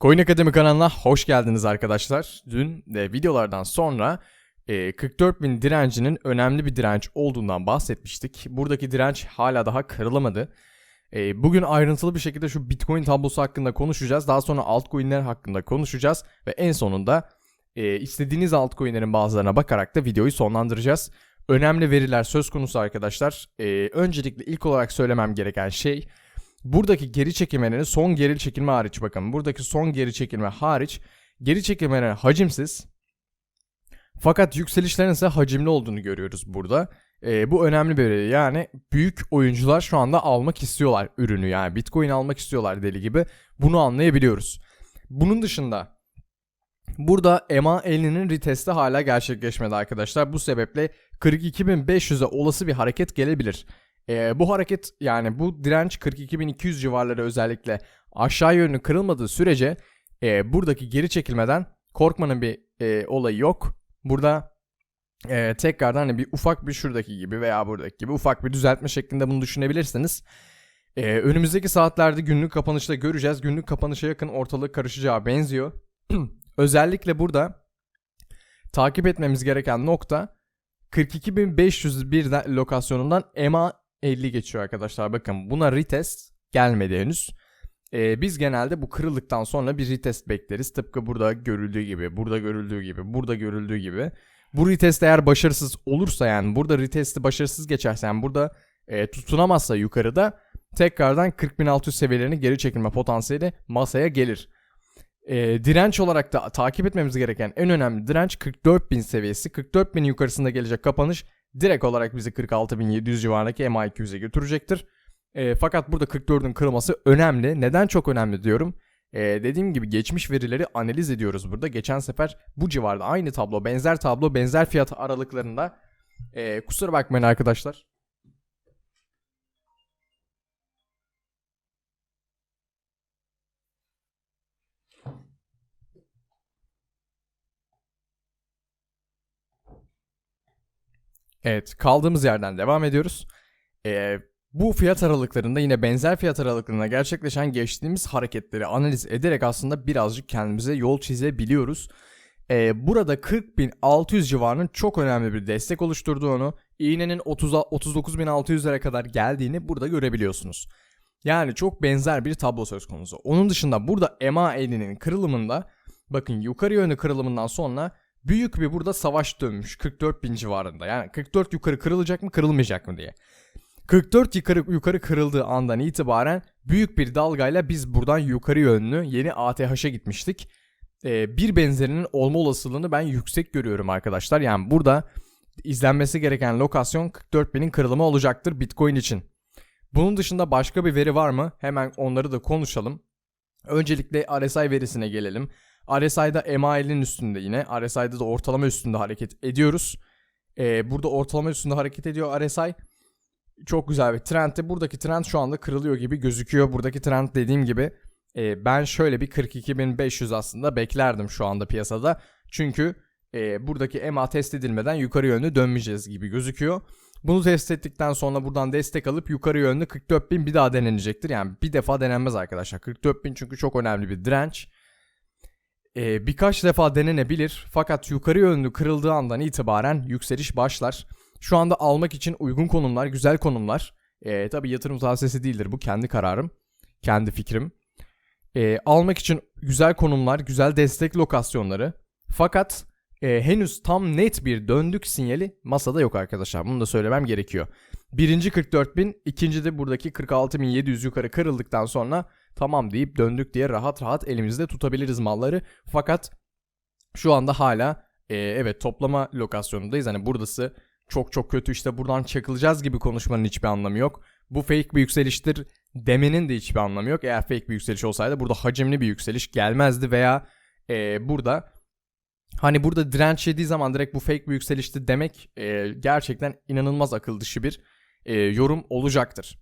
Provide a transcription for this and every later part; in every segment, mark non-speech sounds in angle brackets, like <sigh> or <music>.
Coin Akademi kanalına hoş geldiniz arkadaşlar. Dün de videolardan sonra e, 44.000 direncinin önemli bir direnç olduğundan bahsetmiştik. Buradaki direnç hala daha kırılamadı. E, bugün ayrıntılı bir şekilde şu Bitcoin tablosu hakkında konuşacağız. Daha sonra altcoin'ler hakkında konuşacağız. Ve en sonunda e, istediğiniz altcoin'lerin bazılarına bakarak da videoyu sonlandıracağız. Önemli veriler söz konusu arkadaşlar. E, öncelikle ilk olarak söylemem gereken şey... Buradaki geri çekilmenin son geri çekilme hariç bakın. Buradaki son geri çekilme hariç geri çekilmenin hacimsiz fakat yükselişlerin ise hacimli olduğunu görüyoruz burada. Ee, bu önemli bir veri. Yani büyük oyuncular şu anda almak istiyorlar ürünü. Yani Bitcoin almak istiyorlar deli gibi. Bunu anlayabiliyoruz. Bunun dışında burada EMA50'nin retesti hala gerçekleşmedi arkadaşlar. Bu sebeple 42.500'e olası bir hareket gelebilir. Ee, bu hareket yani bu direnç 42.200 civarları özellikle aşağı yönlü kırılmadığı sürece e, buradaki geri çekilmeden korkmanın bir e, olayı yok. Burada e, tekrardan hani bir ufak bir şuradaki gibi veya buradaki gibi ufak bir düzeltme şeklinde bunu düşünebilirsiniz. E, önümüzdeki saatlerde günlük kapanışta göreceğiz. Günlük kapanışa yakın ortalık karışacağı benziyor. <clears throat> özellikle burada takip etmemiz gereken nokta 42.501 lokasyonundan EMA 50 geçiyor arkadaşlar. Bakın buna retest gelmedi henüz. Ee, biz genelde bu kırıldıktan sonra bir retest bekleriz. Tıpkı burada görüldüğü gibi, burada görüldüğü gibi, burada görüldüğü gibi. Bu retest eğer başarısız olursa yani burada retesti başarısız geçerse yani burada e, tutunamazsa yukarıda tekrardan 40.600 seviyelerini geri çekilme potansiyeli masaya gelir. E, direnç olarak da takip etmemiz gereken en önemli direnç 44.000 seviyesi. 44.000 yukarısında gelecek kapanış direkt olarak bizi 46.700 civarındaki MA200'e götürecektir. E, fakat burada 44'ün kırılması önemli. Neden çok önemli diyorum? E, dediğim gibi geçmiş verileri analiz ediyoruz burada. Geçen sefer bu civarda aynı tablo, benzer tablo, benzer fiyat aralıklarında. E, kusura bakmayın arkadaşlar. Evet kaldığımız yerden devam ediyoruz. Ee, bu fiyat aralıklarında yine benzer fiyat aralıklarında gerçekleşen geçtiğimiz hareketleri analiz ederek aslında birazcık kendimize yol çizebiliyoruz. Ee, burada 40.600 civarının çok önemli bir destek oluşturduğunu, iğnenin 30 39.600'lere kadar geldiğini burada görebiliyorsunuz. Yani çok benzer bir tablo söz konusu. Onun dışında burada MA50'nin kırılımında bakın yukarı yönlü kırılımından sonra büyük bir burada savaş dönmüş 44 bin civarında. Yani 44 yukarı kırılacak mı kırılmayacak mı diye. 44 yukarı, yukarı kırıldığı andan itibaren büyük bir dalgayla biz buradan yukarı yönlü yeni ATH'a gitmiştik. Ee, bir benzerinin olma olasılığını ben yüksek görüyorum arkadaşlar. Yani burada izlenmesi gereken lokasyon 44 binin kırılımı olacaktır Bitcoin için. Bunun dışında başka bir veri var mı? Hemen onları da konuşalım. Öncelikle RSI verisine gelelim. RSI'da MA50'nin üstünde yine. RSI'da da ortalama üstünde hareket ediyoruz. Ee, burada ortalama üstünde hareket ediyor RSI. Çok güzel bir trendti. Buradaki trend şu anda kırılıyor gibi gözüküyor. Buradaki trend dediğim gibi e, ben şöyle bir 42.500 aslında beklerdim şu anda piyasada. Çünkü e, buradaki MA test edilmeden yukarı yönlü dönmeyeceğiz gibi gözüküyor. Bunu test ettikten sonra buradan destek alıp yukarı yönlü 44.000 bir daha denenecektir. Yani bir defa denenmez arkadaşlar. 44.000 çünkü çok önemli bir direnç e, birkaç defa denenebilir fakat yukarı yönlü kırıldığı andan itibaren yükseliş başlar. Şu anda almak için uygun konumlar, güzel konumlar. E, tabii yatırım tavsiyesi değildir bu kendi kararım, kendi fikrim. E, almak için güzel konumlar, güzel destek lokasyonları. Fakat e, henüz tam net bir döndük sinyali masada yok arkadaşlar. Bunu da söylemem gerekiyor. Birinci 44.000, ikinci de buradaki 46.700 yukarı kırıldıktan sonra tamam deyip döndük diye rahat rahat elimizde tutabiliriz malları. Fakat şu anda hala e, evet toplama lokasyonundayız. Hani buradası çok çok kötü işte buradan çakılacağız gibi konuşmanın hiçbir anlamı yok. Bu fake bir yükseliştir demenin de hiçbir anlamı yok. Eğer fake bir yükseliş olsaydı burada hacimli bir yükseliş gelmezdi veya e, burada hani burada direnç yediği zaman direkt bu fake bir yükselişti demek e, gerçekten inanılmaz akıl dışı bir e, yorum olacaktır.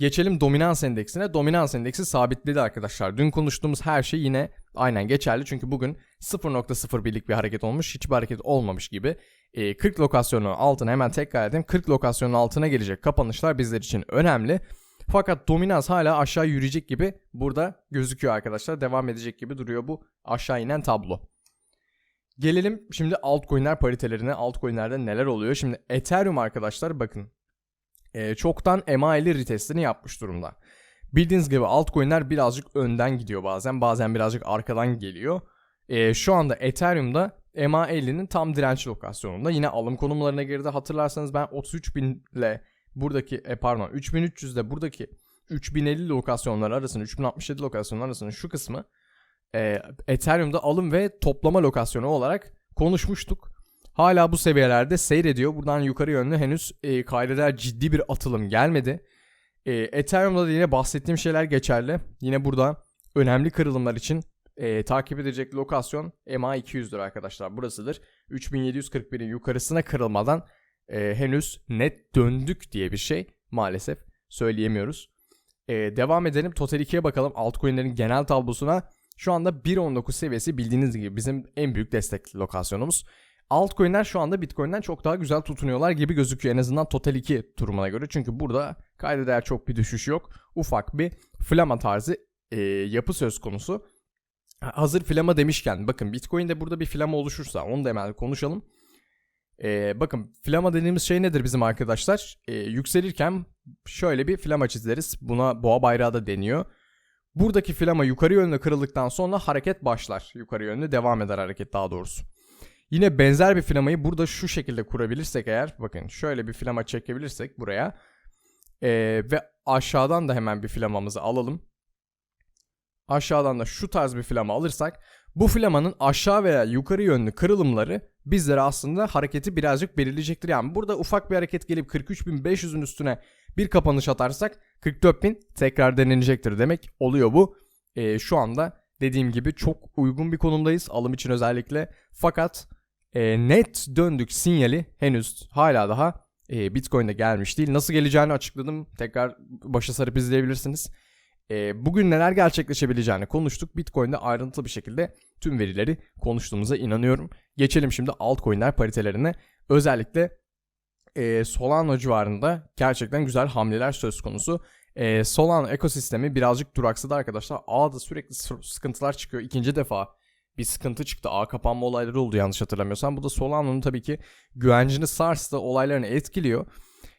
Geçelim dominans endeksine. Dominans endeksi sabitledi arkadaşlar. Dün konuştuğumuz her şey yine aynen geçerli. Çünkü bugün 0.01'lik bir hareket olmuş. Hiçbir hareket olmamış gibi. E, 40 lokasyonun altına hemen tekrar edeyim. 40 lokasyonun altına gelecek kapanışlar bizler için önemli. Fakat dominans hala aşağı yürüyecek gibi burada gözüküyor arkadaşlar. Devam edecek gibi duruyor bu aşağı inen tablo. Gelelim şimdi altcoin'ler paritelerine. Altcoin'lerde neler oluyor? Şimdi Ethereum arkadaşlar bakın. E, çoktan MA50 retestini yapmış durumda. Bildiğiniz gibi altcoin'ler birazcık önden gidiyor bazen. Bazen birazcık arkadan geliyor. E, şu anda Ethereum'da MA50'nin tam direnç lokasyonunda. Yine alım konumlarına girdi. Hatırlarsanız ben 33.000 ile buradaki e, pardon 3300 ile buradaki 3050 lokasyonlar arasında 3067 lokasyonlar arasında şu kısmı e, Ethereum'da alım ve toplama lokasyonu olarak konuşmuştuk. Hala bu seviyelerde seyrediyor. Buradan yukarı yönlü henüz e, kaydeder ciddi bir atılım gelmedi. E, Ethereum'da da yine bahsettiğim şeyler geçerli. Yine burada önemli kırılımlar için e, takip edecek lokasyon MA200'dür arkadaşlar. Burasıdır. 3741'in yukarısına kırılmadan e, henüz net döndük diye bir şey maalesef söyleyemiyoruz. E, devam edelim. Total 2'ye bakalım. Altcoin'lerin genel tablosuna. Şu anda 1.19 seviyesi bildiğiniz gibi bizim en büyük destek lokasyonumuz. Altcoin'ler şu anda Bitcoin'den çok daha güzel tutunuyorlar gibi gözüküyor en azından Total 2 durumuna göre. Çünkü burada kayda değer çok bir düşüş yok. Ufak bir flama tarzı e, yapı söz konusu. Hazır flama demişken bakın Bitcoin'de burada bir flama oluşursa onu da hemen konuşalım. Ee, bakın flama dediğimiz şey nedir bizim arkadaşlar? Ee, yükselirken şöyle bir flama çizeriz. Buna boğa bayrağı da deniyor. Buradaki flama yukarı yönlü kırıldıktan sonra hareket başlar. Yukarı yönlü devam eder hareket daha doğrusu. Yine benzer bir flamayı burada şu şekilde kurabilirsek eğer bakın şöyle bir flama çekebilirsek buraya ee, ve aşağıdan da hemen bir flamamızı alalım. Aşağıdan da şu tarz bir flama alırsak bu flamanın aşağı veya yukarı yönlü kırılımları bizlere aslında hareketi birazcık belirleyecektir. Yani burada ufak bir hareket gelip 43.500'ün üstüne bir kapanış atarsak 44.000 tekrar denenecektir demek oluyor bu. Ee, şu anda dediğim gibi çok uygun bir konumdayız alım için özellikle. Fakat e, net döndük sinyali henüz hala daha e, Bitcoin'de gelmiş değil. Nasıl geleceğini açıkladım. Tekrar başa sarıp izleyebilirsiniz. E, bugün neler gerçekleşebileceğini konuştuk. Bitcoin'de ayrıntılı bir şekilde tüm verileri konuştuğumuza inanıyorum. Geçelim şimdi altcoin'ler paritelerine. Özellikle e, Solana civarında gerçekten güzel hamleler söz konusu. E, Solana ekosistemi birazcık duraksadı arkadaşlar. Ağda sürekli sıkıntılar çıkıyor. İkinci defa bir sıkıntı çıktı. Ağ kapanma olayları oldu yanlış hatırlamıyorsam. Bu da Solana'nın tabii ki güvencini sarstı, olaylarını etkiliyor.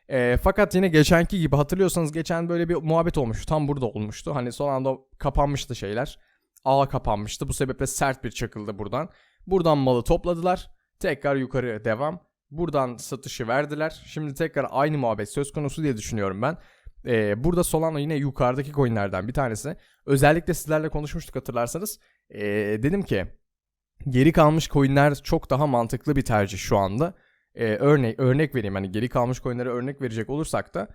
E, fakat yine geçenki gibi hatırlıyorsanız geçen böyle bir muhabbet olmuştu. Tam burada olmuştu. Hani son anda kapanmıştı şeyler. Ağ kapanmıştı. Bu sebeple sert bir çakıldı buradan. Buradan malı topladılar. Tekrar yukarı devam. Buradan satışı verdiler. Şimdi tekrar aynı muhabbet söz konusu diye düşünüyorum ben. Ee, burada Solana yine yukarıdaki coinlerden bir tanesi. Özellikle sizlerle konuşmuştuk hatırlarsanız. Ee, dedim ki geri kalmış coinler çok daha mantıklı bir tercih şu anda. E, örnek örnek vereyim. Hani geri kalmış coinlere örnek verecek olursak da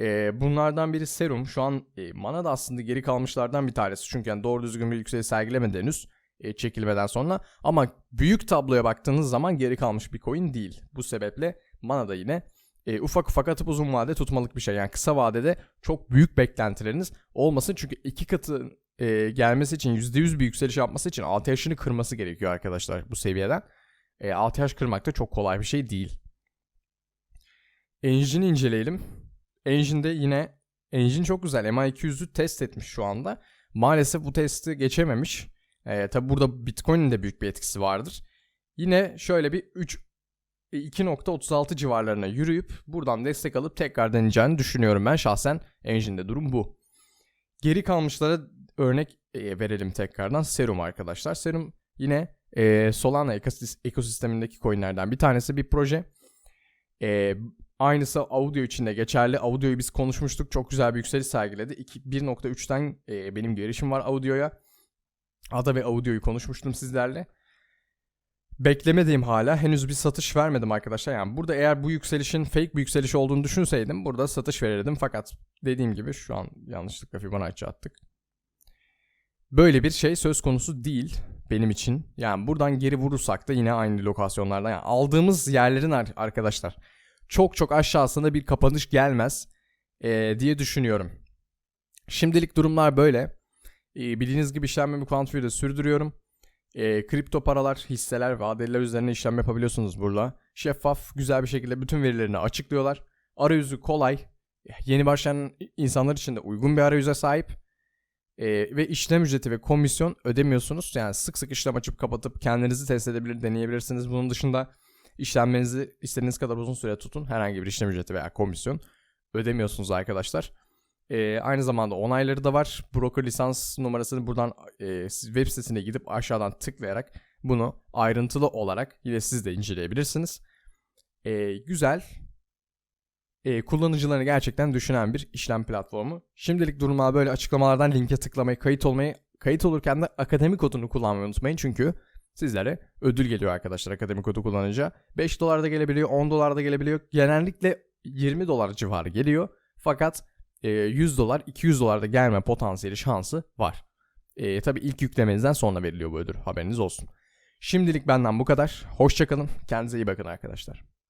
e, bunlardan biri Serum. Şu an e, Mana da aslında geri kalmışlardan bir tanesi. Çünkü yani doğru düzgün bir yükseliş sergilemedi henüz e, çekilmeden sonra. Ama büyük tabloya baktığınız zaman geri kalmış bir coin değil. Bu sebeple Mana da yine e, ufak ufak atıp uzun vade tutmalık bir şey. Yani kısa vadede çok büyük beklentileriniz olmasın. Çünkü iki katı e, gelmesi için %100 bir yükseliş yapması için ATH'ını kırması gerekiyor arkadaşlar bu seviyeden e, ATH kırmak da çok kolay bir şey değil. Engine'i inceleyelim. Engine'de yine Engine çok güzel. MA200'ü test etmiş şu anda. Maalesef bu testi geçememiş. E, tabi burada Bitcoin'in de büyük bir etkisi vardır. Yine şöyle bir 3 2.36 civarlarına yürüyüp buradan destek alıp tekrar deneyeceğini düşünüyorum ben şahsen. Engine'de durum bu. Geri kalmışlara örnek verelim tekrardan. Serum arkadaşlar. Serum yine Solana ekosistemindeki coinlerden bir tanesi bir proje. Aynısı audio içinde geçerli. Audio'yu biz konuşmuştuk. Çok güzel bir yükseliş sergiledi. 1.3'ten e, benim girişim var audio'ya. Ada ve audio'yu konuşmuştum sizlerle. Beklemediğim hala henüz bir satış vermedim arkadaşlar. Yani burada eğer bu yükselişin fake bir yükseliş olduğunu düşünseydim burada satış verirdim. Fakat dediğim gibi şu an yanlışlıkla Fibonacci attık. Böyle bir şey söz konusu değil benim için. Yani buradan geri vurursak da yine aynı lokasyonlardan. Yani aldığımız yerlerin arkadaşlar çok çok aşağısında bir kapanış gelmez e, diye düşünüyorum. Şimdilik durumlar böyle. E, bildiğiniz gibi işlemimi Quantview'de sürdürüyorum. E, kripto paralar, hisseler, vadeliler üzerine işlem yapabiliyorsunuz burada. Şeffaf, güzel bir şekilde bütün verilerini açıklıyorlar. Arayüzü kolay. Yeni başlayan insanlar için de uygun bir arayüze sahip. Ee, ve işlem ücreti ve komisyon ödemiyorsunuz. Yani sık sık işlem açıp kapatıp kendinizi test edebilir, deneyebilirsiniz. Bunun dışında işlemlerinizi istediğiniz kadar uzun süre tutun. Herhangi bir işlem ücreti veya komisyon ödemiyorsunuz arkadaşlar. Ee, aynı zamanda onayları da var. Broker lisans numarasını buradan e, web sitesine gidip aşağıdan tıklayarak bunu ayrıntılı olarak yine siz de inceleyebilirsiniz. Ee, güzel. Ee, kullanıcılarını gerçekten düşünen bir işlem platformu. Şimdilik durumlar böyle açıklamalardan linke tıklamayı, kayıt olmayı, kayıt olurken de akademi kodunu kullanmayı unutmayın. Çünkü sizlere ödül geliyor arkadaşlar akademi kodu kullanınca. 5 dolar da gelebiliyor, 10 dolar da gelebiliyor. Genellikle 20 dolar civarı geliyor. Fakat e, 100 dolar, 200 dolar da gelme potansiyeli şansı var. E, tabii ilk yüklemenizden sonra veriliyor bu ödül. Haberiniz olsun. Şimdilik benden bu kadar. Hoşçakalın. Kendinize iyi bakın arkadaşlar.